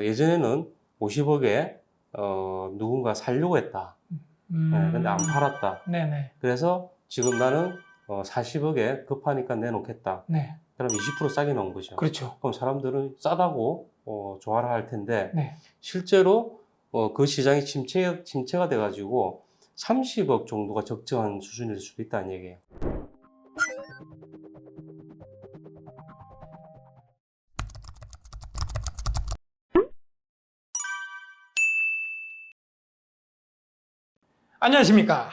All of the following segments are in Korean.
예전에는 50억에 어, 누군가 살려고 했다. 음. 네, 근데 안 팔았다. 네네. 그래서 지금 나는 어, 40억에 급하니까 내놓겠다. 네. 그럼 20% 싸게 넣은 거죠. 그렇죠. 그럼 사람들은 싸다고 어, 좋아라 할 텐데 네. 실제로 어, 그 시장이 침체, 침체가 돼가지고 30억 정도가 적정한 수준일 수도 있다는 얘기예요. 안녕하십니까.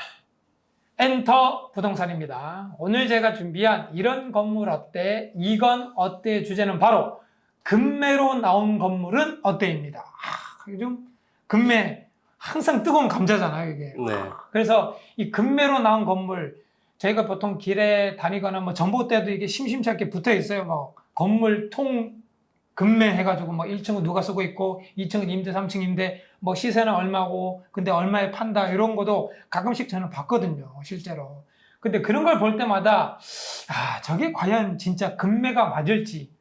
엔터 부동산입니다. 오늘 제가 준비한 이런 건물 어때? 이건 어때? 주제는 바로 금매로 나온 건물은 어때입니다. 아, 요즘 금매 항상 뜨거운 감자잖아요, 이게. 네. 그래서 이 금매로 나온 건물 저희가 보통 길에 다니거나 뭐 전봇대도 이게 심심찮게 붙어 있어요. 뭐 건물 통 금매 해가지고 뭐 1층은 누가 쓰고 있고 2층은 임대 3층 임대 뭐 시세는 얼마고 근데 얼마에 판다 이런 것도 가끔씩 저는 봤거든요 실제로 근데 그런 걸 볼 때마다 아 저게 과연 진짜 금매가 맞을지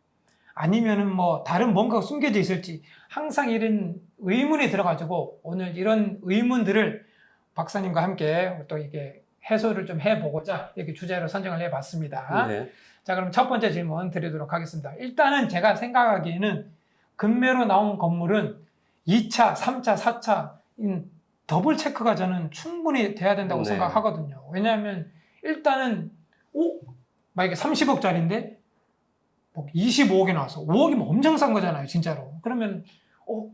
아니면은 뭐 다른 뭔가가 숨겨져 있을지 항상 이런 의문이 들어가지고 오늘 이런 의문들을 박사님과 함께 또 이게 해소를 좀 해보고자 이렇게 주제로 선정을 해봤습니다. 네. 자, 그럼 첫 번째 질문 드리도록 하겠습니다. 일단은 제가 생각하기에는 금매로 나온 건물은 2차, 3차, 4차 인 더블 체크가 저는 충분히 돼야 된다고 네. 생각하거든요. 왜냐하면 일단은 오 만약에 30억짜리인데 뭐 25억이 나왔어. 5억이면 엄청 싼 거잖아요, 진짜로. 그러면 어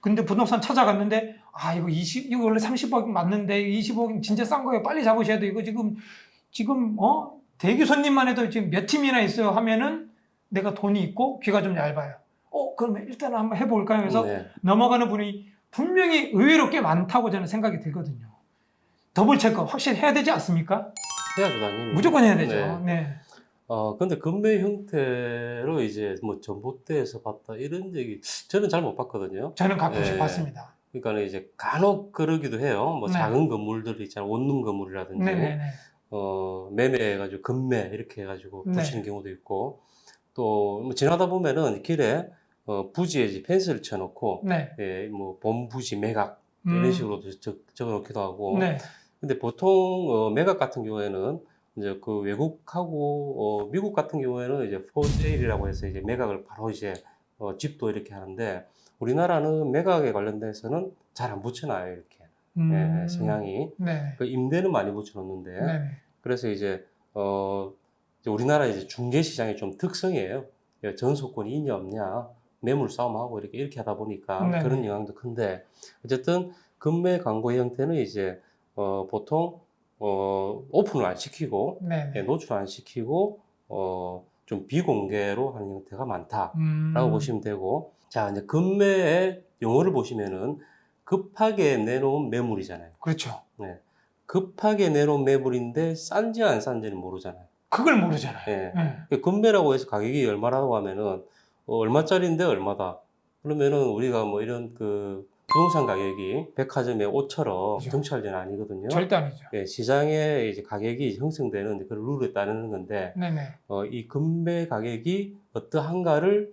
근데 부동산 찾아갔는데 아 이거 20 이거 원래 30억 맞는데 25억이면 진짜 싼 거예요. 빨리 잡으셔야 돼. 이거 지금 지금 어 대기 손님만 해도 지금 몇 팀이나 있어요 하면은 내가 돈이 있고 귀가 좀 얇아요. 어 그러면 일단 한번 해볼까요? 그래서 네. 넘어가는 분이 분명히 의외로 꽤 많다고 저는 생각이 들거든요. 더블 체크 확실히 해야 되지 않습니까? 해야죠, 당연히. 무조건 해야 되죠. 네. 네. 어, 근데 금매 형태로 이제 뭐 전봇대에서 봤다 이런 얘기 저는 잘 못 봤거든요. 저는 가끔씩 네. 봤습니다. 그러니까 이제 간혹 그러기도 해요. 뭐 네. 작은 건물들 있잖아요. 원룸 건물이라든지. 네네네. 어, 매매해가지고 금매 이렇게 해가지고 네. 붙이는 경우도 있고 또 뭐 지나다 보면은 길에 어, 부지에 이제 펜스를 쳐놓고 네. 예, 뭐 본부지 매각 음, 이런 식으로 적, 적어놓기도 하고 네. 근데 보통 어, 매각 같은 경우에는 이제 그 외국하고 어, 미국 같은 경우에는 이제 포세일이라고 해서 이제 매각을 바로 이제 어, 집도 이렇게 하는데 우리나라는 매각에 관련돼서는 잘 안 붙여놔요 이렇게 음, 예, 성향이 네. 그 임대는 많이 붙여놓는데 네. 그래서 이제 어 이제 우리나라 이제 중개 시장의 좀 특성이에요. 예, 전소권이 있냐 없냐 매물 싸움하고 이렇게 이렇게 하다 보니까 네네. 그런 영향도 큰데 어쨌든 금매 광고 형태는 이제 어 보통 어 오픈을 안 시키고 네. 예, 노출 안 시키고 어 좀 비공개로 하는 형태가 많다라고 음, 보시면 되고 자 이제 금매의 용어를 보시면은 급하게 내놓은 매물이잖아요. 그렇죠. 급하게 내놓은 매물인데 싼지 안 싼지는 모르잖아요. 그걸 모르잖아요. 예. 네. 금매라고 해서 가격이 얼마라고 하면은 어, 얼마짜리인데 얼마다. 그러면은 우리가 뭐 이런 그 부동산 가격이 백화점의 옷처럼 그죠. 정찰제는 아니거든요. 절대 아니죠. 예, 시장에 이제 가격이 형성되는 그런 룰에 따르는 건데 네네. 어, 이 금매 가격이 어떠한가를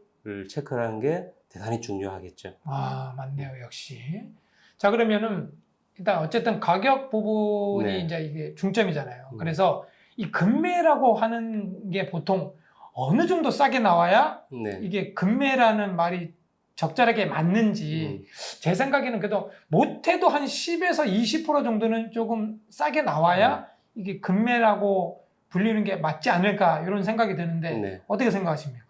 체크하는 게 대단히 중요하겠죠. 아, 맞네요, 역시. 자, 그러면은 일단 어쨌든 가격 부분이 네. 이제 이게 중점이잖아요. 음. 그래서 이 금매라고 하는 게 보통 어느 정도 싸게 나와야 네. 이게 금매라는 말이 적절하게 맞는지 음, 제 생각에는 그래도 못해도 한 10에서 20% 정도는 조금 싸게 나와야 음. 이게 금매라고 불리는 게 맞지 않을까 이런 생각이 드는데 네. 어떻게 생각하십니까?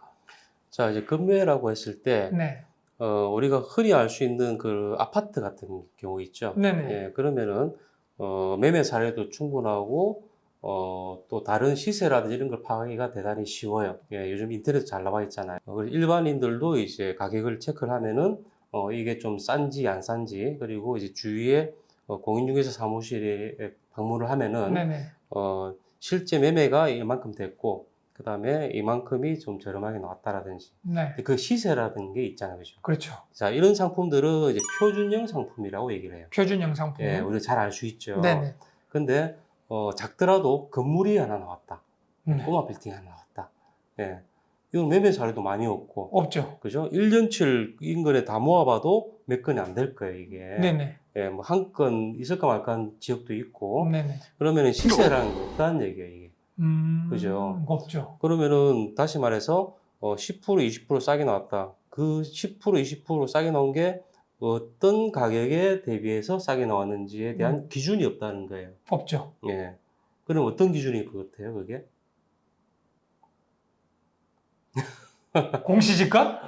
자, 이제 금매라고 했을 때 네, 어, 우리가 흔히 알 수 있는 그 아파트 같은 경우 있죠. 네네, 예, 그러면은 어, 매매 사례도 충분하고 어, 또 다른 시세라든지 이런 걸 파악하기가 대단히 쉬워요. 예, 요즘 인터넷 잘 나와 있잖아요. 어, 그래서 일반인들도 이제 가격을 체크를 하면은 어, 이게 좀 싼지 안 싼지 그리고 이제 주위에 어, 공인중개사 사무실에 방문을 하면은 네네, 어, 실제 매매가 이만큼 됐고 그 다음에 이만큼이 좀 저렴하게 나왔다라든지 네, 그 시세라는 게 있잖아요, 그죠? 그렇죠. 자, 이런 상품들은 이제 표준형 상품이라고 얘기를 해요. 표준형 상품. 예, 우리가 잘 알 수 있죠. 네네. 근데 어, 작더라도 건물이 하나 나왔다. 네. 꼬마 빌딩 하나 나왔다. 예. 이건 매매 사례도 많이 없고 없죠. 그죠? 1년치를 인근에 다 모아봐도 몇 건이 안 될 거예요 이게. 네네. 예, 뭐 한 건 있을까 말까 한 지역도 있고 네네. 그러면은 시세라는 게 없다는 얘기예요 이게. 음, 그죠. 없죠. 그러면은 다시 말해서 어, 10% 20% 싸게 나왔다. 그 10% 20% 싸게 나온 게 어떤 가격에 대비해서 싸게 나왔는지에 대한 음. 기준이 없다는 거예요. 없죠. 예. 그럼 어떤 기준일 것 같아요, 그게? 공시지가?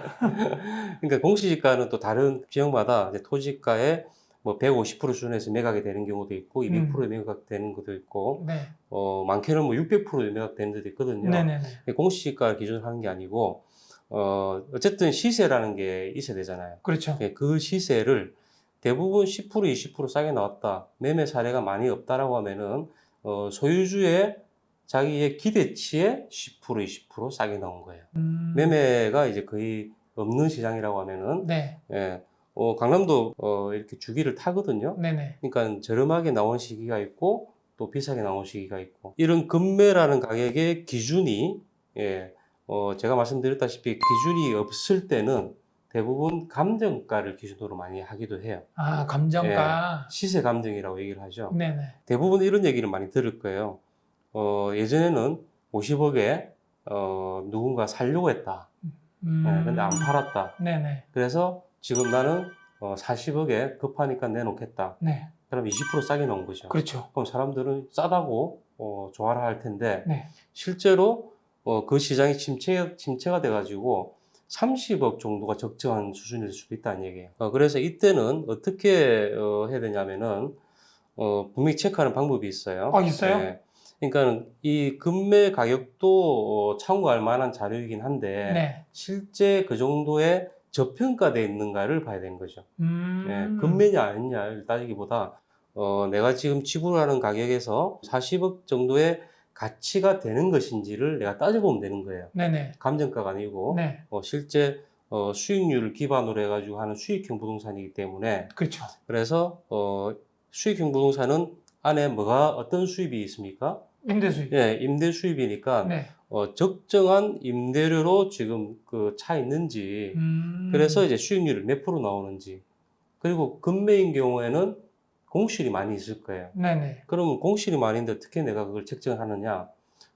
그러니까 공시지가는 또 다른 지역마다 토지가의 뭐150% 수준에서 매각이 되는 경우도 있고, 200%에 매각되는 것도 있고, 네. 어, 많게는 뭐 600%에 매각되는 데도 있거든요. 네네네. 공시지가 기준을 하는 게 아니고, 어, 어쨌든 시세라는 게 있어야 되잖아요. 그렇죠. 예, 그 시세를 대부분 10% 20% 싸게 나왔다. 매매 사례가 많이 없다라고 하면은 어, 소유주의 자기의 기대치에 10% 20% 싸게 나온 거예요. 음, 매매가 이제 거의 없는 시장이라고 하면은 네. 예, 어, 강남도 어, 이렇게 주기를 타거든요. 네네. 그러니까 저렴하게 나온 시기가 있고 또 비싸게 나온 시기가 있고 이런 금매라는 가격의 기준이 예, 어, 제가 말씀드렸다시피 기준이 없을 때는 대부분 감정가를 기준으로 많이 하기도 해요. 아, 감정가. 시세 감정이라고 얘기를 하죠. 네네. 대부분 이런 얘기를 많이 들을 거예요. 어, 예전에는 50억에 어, 누군가 살려고 했다. 음, 예, 근데 안 팔았다. 네네. 그래서 지금 나는 어, 40억에 급하니까 내놓겠다. 네. 그럼 20% 싸게 나온 거죠. 그렇죠. 그럼 사람들은 싸다고 어, 좋아라 할 텐데 네. 실제로 어, 그 시장이 침체, 침체가 돼가지고 30억 정도가 적정한 수준일 수도 있다는 얘기예요. 어, 그래서 이때는 어떻게 어, 해야 되냐면은 어, 분명히 체크하는 방법이 있어요. 아, 있어요? 네. 그러니까 이 금매 가격도 어, 참고할 만한 자료이긴 한데 네. 실제 그 정도의 저평가돼 있는가를 봐야 되는 거죠. 음. 예, 금매냐 아니냐를 따지기보다 어, 내가 지금 지불하는 가격에서 40억 정도의 가치가 되는 것인지를 내가 따져보면 되는 거예요. 네네. 감정가가 아니고 네. 어, 실제 어, 수익률을 기반으로 해가지고 하는 수익형 부동산이기 때문에 그렇죠. 그래서 어, 수익형 부동산은 안에 뭐가 어떤 수입이 있습니까? 임대 수익. 예, 임대 수입이니까 네. 어, 적정한 임대료로 지금 그 차 있는지 음. 그래서 이제 수익률이 몇 프로 나오는지 그리고 금매인 경우에는 공실이 많이 있을 거예요. 네네. 그러면 공실이 많은데 어떻게 내가 그걸 책정하느냐?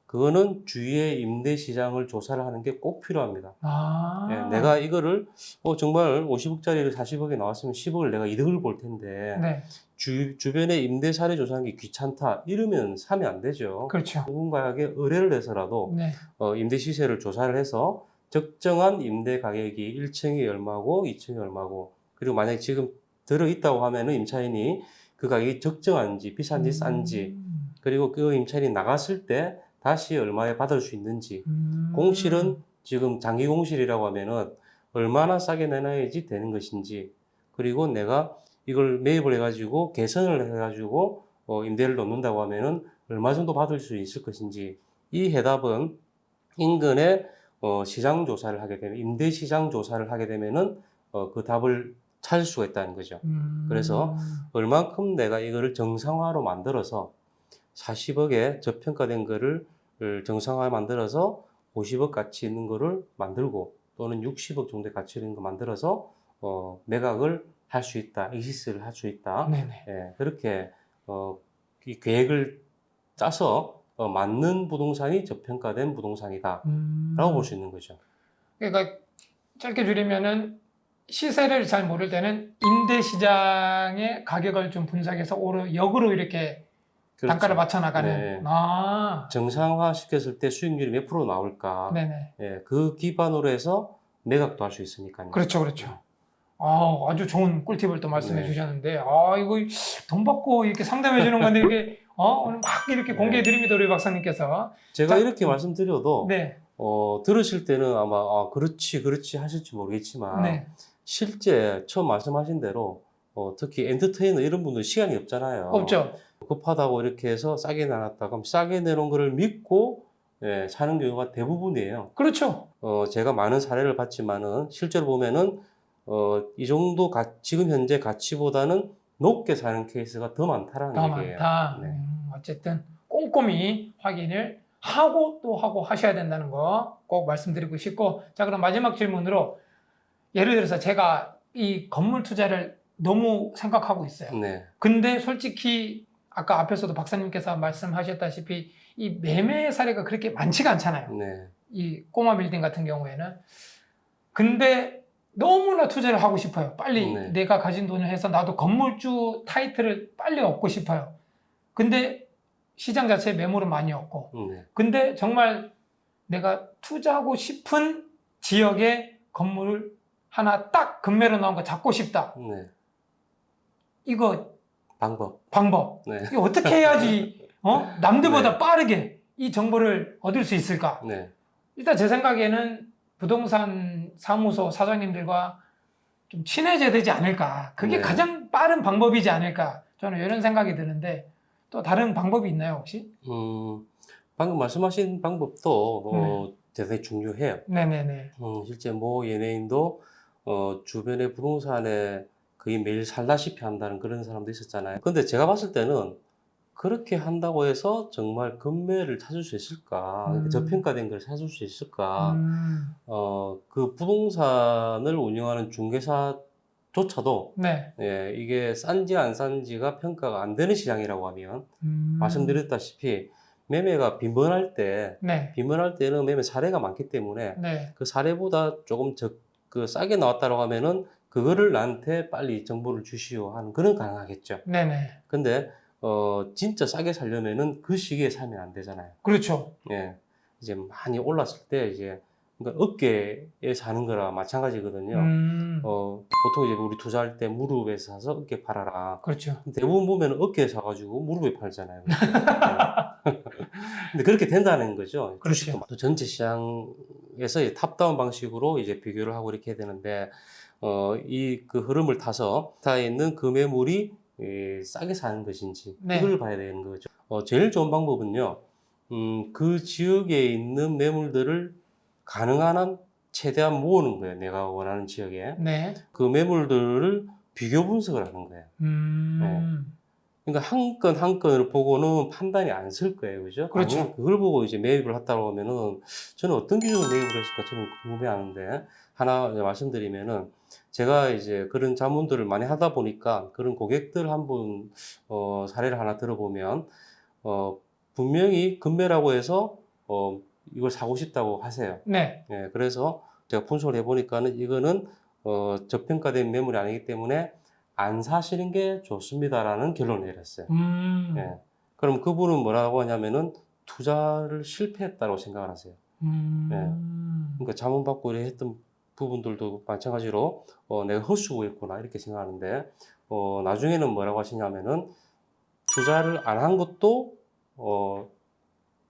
그거는 주위의 임대 시장을 조사를 하는 게 꼭 필요합니다. 아. 예, 내가 이거를 어, 정말 50억짜리를 40억에 나왔으면 10억을 내가 이득을 볼 텐데 네. 주, 주변에 임대 사례 조사하는 게 귀찮다 이러면 사면 안 되죠. 그렇죠. 누군가에게 의뢰를 해서라도 네. 어, 임대 시세를 조사를 해서 적정한 임대 가격이 1층이 얼마고 2층이 얼마고 그리고 만약에 지금 들어 있다고 하면 은 임차인이 그 가격이 적정한지 비싼지 싼지 음. 그리고 그 임차인이 나갔을 때 다시 얼마에 받을 수 있는지 음. 공실은 지금 장기 공실이라고 하면은 얼마나 싸게 내놔야지 되는 것인지 그리고 내가 이걸 매입을 해가지고 개선을 해가지고 어, 임대를 놓는다고 하면은 얼마 정도 받을 수 있을 것인지 이 해답은 인근의 어, 시장 조사를 하게 되면 임대 시장 조사를 하게 되면은 어, 그 답을 찾을 수가 있다는 거죠. 음. 그래서 얼만큼 내가 이거를 정상화로 만들어서 40억에 저평가된 거를 정상화 만들어서 50억 가치 있는 거를 만들고 또는 60억 정도의 가치 있는 거 만들어서 어, 매각을 할 수 있다, 익시스를 할 수 있다. 네네. 예, 그렇게 어, 이 계획을 짜서 어, 맞는 부동산이 저평가된 부동산이다라고 음. 볼수 있는 거죠. 그러니까 짧게 줄이면은 시세를 잘 모를 때는 임대 시장의 가격을 좀 분석해서 오로 역으로 이렇게 그렇죠. 단가를 맞춰 나가는. 네. 아. 정상화 시켰을 때 수익률이 몇 프로 나올까? 네네. 예, 그 기반으로 해서 매각도 할 수 있으니까요. 그렇죠, 그렇죠. 아, 아주 좋은 꿀팁을 또 말씀해 네. 주셨는데, 아, 이거 돈 받고 이렇게 상담해 주는 건데, 이게, 어, 오늘 막 이렇게 네. 공개해 드립니다, 우리 박사님께서. 제가 자, 이렇게 말씀드려도 네, 어, 들으실 때는 아마 아, 그렇지 그렇지 하실지 모르겠지만 네, 실제 처음 말씀하신 대로 어, 특히 엔터테이너 이런 분들 시간이 없잖아요. 없죠. 급하다고 이렇게 해서 싸게 내놨다 그럼 싸게 내놓은 거를 믿고 예, 사는 경우가 대부분이에요. 그렇죠. 어, 제가 많은 사례를 봤지만은 실제로 보면은 어, 이 정도 가, 지금 현재 가치보다는 높게 사는 케이스가 더 많다라는 더 얘기예요. 많다. 네. 음, 어쨌든 꼼꼼히 확인을 하고 또 하고 하셔야 된다는 거 꼭 말씀드리고 싶고 자 그럼 마지막 질문으로 예를 들어서 제가 이 건물 투자를 너무 생각하고 있어요. 네. 근데 솔직히 아까 앞에서도 박사님께서 말씀하셨다시피 이 매매 사례가 그렇게 많지가 않잖아요. 네. 이 꼬마 빌딩 같은 경우에는 근데 너무나 투자를 하고 싶어요. 빨리 네. 내가 가진 돈을 해서 나도 건물주 타이틀을 빨리 얻고 싶어요. 근데 시장 자체에 매물은 많이 없고 네. 근데 정말 내가 투자하고 싶은 지역에 건물을 하나 딱 금매로 나온 거 잡고 싶다. 네. 이거 방법. 방법. 네. 이거 어떻게 해야지 어? 남들보다 네. 빠르게 이 정보를 얻을 수 있을까? 네. 일단 제 생각에는 부동산 사무소 사장님들과 좀 친해져야 되지 않을까. 그게 네. 가장 빠른 방법이지 않을까. 저는 이런 생각이 드는데 또 다른 방법이 있나요, 혹시? 음, 방금 말씀하신 방법도 어, 대단히 중요해요. 네네네. 음, 실제 뭐 연예인도 어, 주변의 부동산에 거의 매일 살다시피 한다는 그런 사람도 있었잖아요. 근데 제가 봤을 때는 그렇게 한다고 해서 정말 금매를 찾을 수 있을까? 음. 저평가된 걸 찾을 수 있을까? 음, 어, 그 부동산을 운영하는 중개사조차도 네. 예, 이게 싼지 안 싼지가 평가가 안 되는 시장이라고 하면 음, 말씀드렸다시피 매매가 빈번할 때 네. 빈번할 때는 매매 사례가 많기 때문에 네. 그 사례보다 조금 적, 그 싸게 나왔다고 하면은 그거를 나한테 빨리 정보를 주시오 하는 그런 가능하겠죠. 네네. 근데 어 진짜 싸게 살려면은 그 시기에 사면 안 되잖아요. 그렇죠. 예. 이제 많이 올랐을 때 이제 그러니까 어깨에 사는 거라 마찬가지거든요. 음, 어 보통 이제 우리 투자할 때 무릎에 사서 어깨 팔아라. 그렇죠. 대부분 보면 어깨에 사가지고 무릎에 팔잖아요. 네. 근데 그렇게 된다는 거죠. 그렇죠. 주식도 또 전체 시장 에서 이 탑다운 방식으로 이제 비교를 하고 이렇게 해야 되는데, 어, 이 그 흐름을 타서 타에 있는 그 매물이 이 싸게 사는 것인지 네. 이걸 봐야 되는 거죠. 어, 제일 좋은 방법은요, 음, 그 지역에 있는 매물들을 가능한 한 최대한 모으는 거예요. 내가 원하는 지역에. 네. 그 매물들을 비교 분석을 하는 거예요. 음, 그러니까 한 건 한 건을 보고는 판단이 안 쓸 거예요, 그죠? 그렇죠. 아니면 그걸 보고 이제 매입을 했다고 하면은 저는 어떤 기준으로 매입을 했을까 저는 궁금해하는데 하나 말씀드리면은 제가 이제 그런 자문들을 많이 하다 보니까 그런 고객들 한 분 어, 사례를 하나 들어보면 어, 분명히 금매라고 해서 어, 이걸 사고 싶다고 하세요. 네. 예, 그래서 제가 분석을 해보니까는 이거는 어, 저평가된 매물이 아니기 때문에 안 사시는 게 좋습니다라는 결론을 내렸어요. 음, 예. 그럼 그분은 뭐라고 하냐면은 투자를 실패했다고 생각을 하세요. 음, 그러니까 자문받고 했던 부분들도 마찬가지로 어, 내가 헛수고 있구나 이렇게 생각하는데 어, 나중에는 뭐라고 하시냐면은 투자를 안 한 것도 어,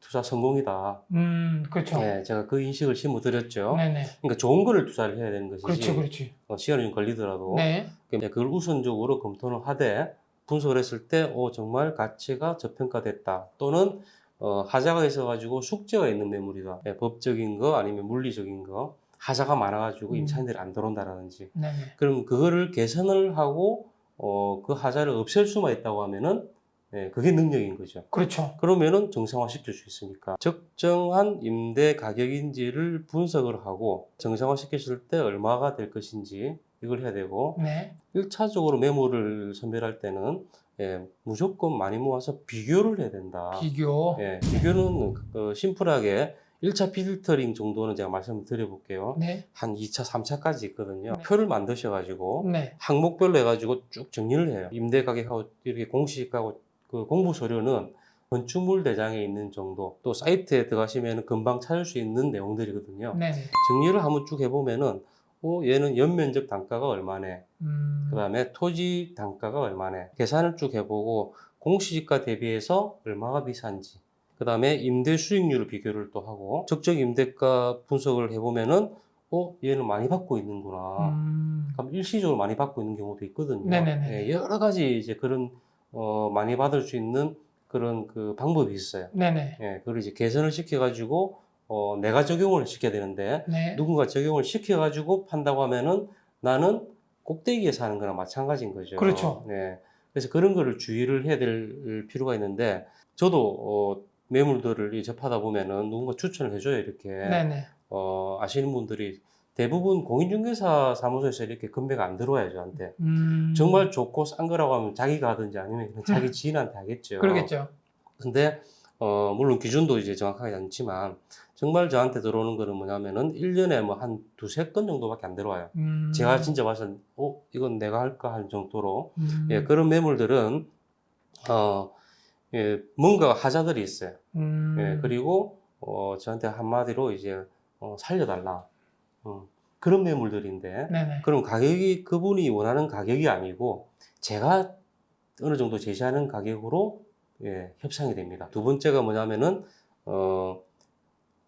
투자 성공이다. 음, 그렇죠. 예, 제가 그 인식을 심어드렸죠. 네네. 그러니까 좋은 거를 투자를 해야 되는 것이지. 그렇죠, 그렇지. 어, 시간이 좀 걸리더라도 네. 그걸 우선적으로 검토를 하되 분석을 했을 때 어, 정말 가치가 저평가됐다 또는 어, 하자가 있어가지고 숙제가 있는 매물이다 예, 법적인 거 아니면 물리적인 거 하자가 많아가지고 음. 임차인들이 안 들어온다라든지 네네. 그럼 그거를 개선을 하고 어, 그 하자를 없앨 수만 있다고 하면은 예, 그게 능력인 거죠. 그렇죠. 그러면은 정상화 시킬 수 있으니까 적정한 임대 가격인지를 분석을 하고 정상화 시켰을 때 얼마가 될 것인지 이걸 해야 되고 네. 1차적으로 매물을 선별할 때는 예, 무조건 많이 모아서 비교를 해야 된다. 비교. 예, 비교는 어, 심플하게 1차 필터링 정도는 제가 말씀을 드려볼게요. 네. 한 2차, 3차까지 있거든요. 네. 표를 만드셔가지고 네. 항목별로 해가지고 쭉 정리를 해요. 임대 가격하고 이렇게 공시가고 그 공부 서류는 건축물 대장에 있는 정도 또 사이트에 들어가시면 금방 찾을 수 있는 내용들이거든요. 네네. 정리를 한번 쭉 해보면은 어, 얘는 연면적 단가가 얼마네. 음, 그 다음에 토지 단가가 얼마네. 계산을 쭉 해보고 공시지가 대비해서 얼마가 비싼지. 그 다음에 임대 수익률을 비교를 또 하고 적정 임대가 분석을 해보면은 어, 얘는 많이 받고 있는구나. 음, 그럼 일시적으로 많이 받고 있는 경우도 있거든요. 네네네. 예, 여러 가지 이제 그런 어, 많이 받을 수 있는 그런 그 방법이 있어요. 네네. 예, 그걸 이제 개선을 시켜가지고 어, 내가 적용을 시켜야 되는데 네. 누군가 적용을 시켜가지고 판다고 하면은 나는 꼭대기에 사는 거랑 마찬가지인 거죠. 그렇죠. 네. 그래서 그런 거를 주의를 해야 될 필요가 있는데 저도 어, 매물들을 이 접하다 보면은 누군가 추천을 해줘요 이렇게 네네. 어, 아시는 분들이 대부분 공인중개사 사무소에서 이렇게 금매가 안 들어와요 저한테. 음, 정말 좋고 싼 거라고 하면 자기가 하든지 아니면 자기 지인한테 하겠죠. 그러겠죠. 근데 어, 물론 기준도 이제 정확하지 않지만 정말 저한테 들어오는 거는 뭐냐면은 1년에 뭐 한 두세 건 정도밖에 안 들어와요. 음, 제가 진짜 봐서 어 이건 내가 할까 할 정도로. 음, 예, 그런 매물들은 어, 예, 뭔가 하자들이 있어요. 음, 예, 그리고 어, 저한테 한마디로 이제 어, 살려달라. 어, 그런 매물들인데 네네. 그럼 가격이 그분이 원하는 가격이 아니고 제가 어느 정도 제시하는 가격으로 예, 협상이 됩니다. 두 번째가 뭐냐면은 어,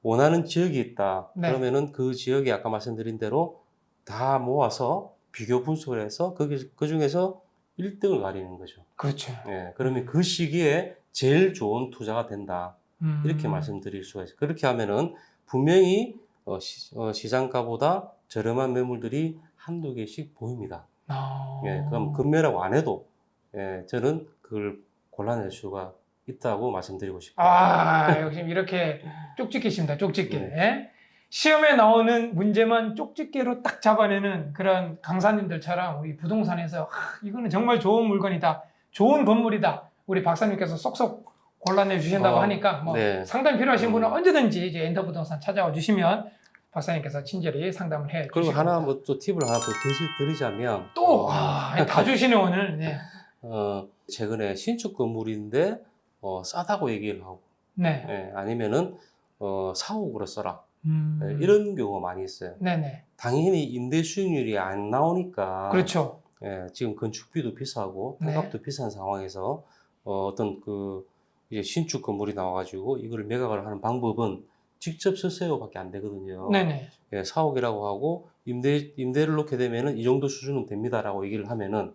원하는 지역이 있다. 네. 그러면은 그 지역에 아까 말씀드린 대로 다 모아서 비교 분석을 해서 거기 그 중에서 1등을 가리는 거죠. 그렇죠. 예, 그러면 그 시기에 제일 좋은 투자가 된다. 음, 이렇게 말씀드릴 수가 있어요. 그렇게 하면은 분명히 어, 시, 장가보다 저렴한 매물들이 한두 개씩 보입니다. 아, 예, 그럼 금매라고 안 해도 예, 저는 그걸 골라낼 수가 있다고 말씀드리고 싶어요. 아, 역시 이렇게 쪽집게십니다. 쪽집게. 네. 예? 시험에 나오는 문제만 쪽집게로 딱 잡아내는 그런 강사님들처럼 우리 부동산에서 아, 이거는 정말 좋은 물건이다. 좋은 건물이다. 우리 박사님께서 쏙쏙 골라내 주신다고 어, 하니까 뭐 네. 상담 필요하신 분은 음. 언제든지 이제 엔터 부동산 찾아와 주시면 박사님께서 친절히 상담을 해 그리고 주시고 하나 뭐 또 팁을 하나 더 드리- 드리자면 또 어, 아, 다 주시네 오늘. 네. 어, 최근에 신축 건물인데 어, 싸다고 얘기를 하고 네. 예, 아니면은 어, 사옥으로 써라 음. 예, 이런 경우가 많이 있어요. 네네. 당연히 임대 수익률이 안 나오니까 그렇죠. 예, 지금 건축비도 비싸고 네. 땅값도 비싼 상황에서 어, 어떤 그 이제 신축 건물이 나와가지고 이걸 매각을 하는 방법은 직접 쓰세요밖에 안 되거든요. 네네. 예, 사옥이라고 하고 임대 임대를 놓게 되면은 이 정도 수준은 됩니다라고 얘기를 하면은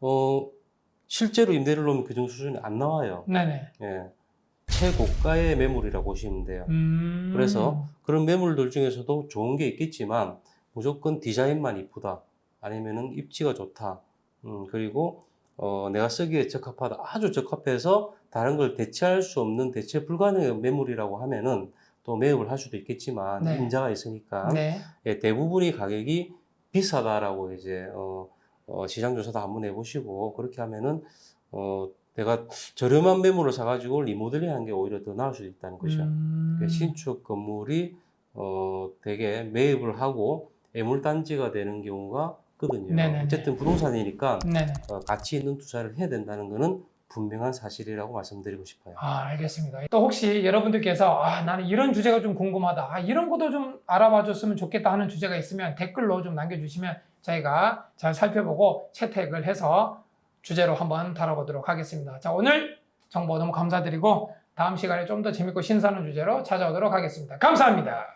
어 실제로 임대를 놓으면 그 정도 수준이 안 나와요. 네네. 예, 최고가의 매물이라고 보시면 돼요. 음. 그래서 그런 매물들 중에서도 좋은 게 있겠지만 무조건 디자인만 이쁘다 아니면은 입지가 좋다 음, 그리고 어, 내가 쓰기에 적합하다 아주 적합해서 다른 걸 대체할 수 없는 대체 불가능한 매물이라고 하면은 또 매입을 할 수도 있겠지만 네. 임자가 있으니까 네. 예, 대부분이 가격이 비싸다라고 이제 어, 어, 시장 조사도 한번 해보시고 그렇게 하면은 어, 내가 저렴한 매물을 사가지고 리모델링하는 게 오히려 더 나을 수도 있다는 거죠. 음. 그 신축 건물이 어 되게 매입을 하고 애물단지가 되는 경우가 있거든요. 네네네. 어쨌든 부동산이니까 네네. 어, 가치 있는 투자를 해야 된다는 것은 분명한 사실이라고 말씀드리고 싶어요. 아, 알겠습니다. 또 혹시 여러분들께서 아, 나는 이런 주제가 좀 궁금하다. 아, 이런 것도 좀 알아봐 줬으면 좋겠다 하는 주제가 있으면 댓글로 좀 남겨주시면 저희가 잘 살펴보고 채택을 해서 주제로 한번 다뤄보도록 하겠습니다. 자, 오늘 정보 너무 감사드리고 다음 시간에 좀 더 재밌고 신선한 주제로 찾아오도록 하겠습니다. 감사합니다.